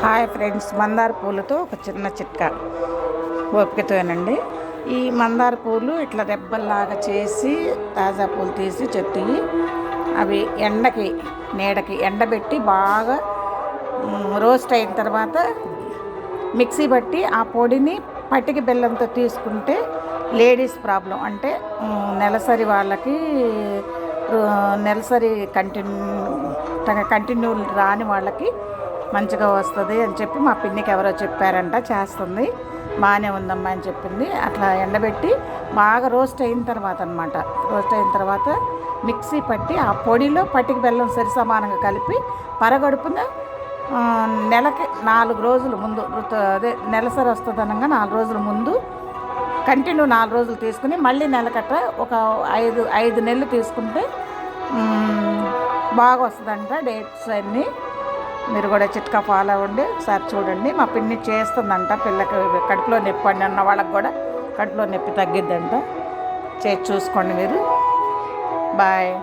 Hi friends మందార పూలతో ఒక చిన్న చిట్కా. ఓపికతోనండి. ఈ మందార పూలు ఇట్లా రెబ్బల్లాగా చేసి తాజా పూలు తీసి చెట్టు అవి ఎండకి నీడకి ఎండబెట్టి బాగా రోస్ట్ అయిన తర్వాత మిక్సీ బట్టి ఆ పొడిని పట్టిక బెల్లంతో తీసుకుంటే లేడీస్ ప్రాబ్లం. అంటే నెలసరి వాళ్ళకి నెలసరి కంటిన్యూ కంటిన్యూ రాని వాళ్ళకి మంచిగా వస్తుంది అని చెప్పి మా పిన్నికి ఎవరో చెప్పారంట చేస్తుంది. బాగానే ఉందమ్మా అని చెప్పింది. అట్లా ఎండబెట్టి బాగా రోస్ట్ అయిన తర్వాత అనమాట రోస్ట్ అయిన తర్వాత మిక్సీ పట్టి ఆ పొడిలో పట్టిక బెల్లం సరి సమానంగా కలిపి పరగడుపున నెలకి నాలుగు రోజులు ముందు అదే నెలసరి వస్తుంది అనగా నాలుగు రోజుల ముందు కంటిన్యూ నాలుగు రోజులు తీసుకుని మళ్ళీ నెలకట్ట ఒక ఐదు ఐదు నెలలు తీసుకుంటే బాగా వస్తుందంట డేట్స్ అన్నీ. మీరు కూడా చిట్కా ఫాలో అవ్వండి. ఒకసారి చూడండి. మా పిన్ని చేస్తుందంట. పిల్లకి కడుపులో నొప్పి అని అన్న వాళ్ళకి కూడా కడుపులో నొప్పి తగ్గిద్దంట. చేసి చూసుకోండి మీరు. బాయ్.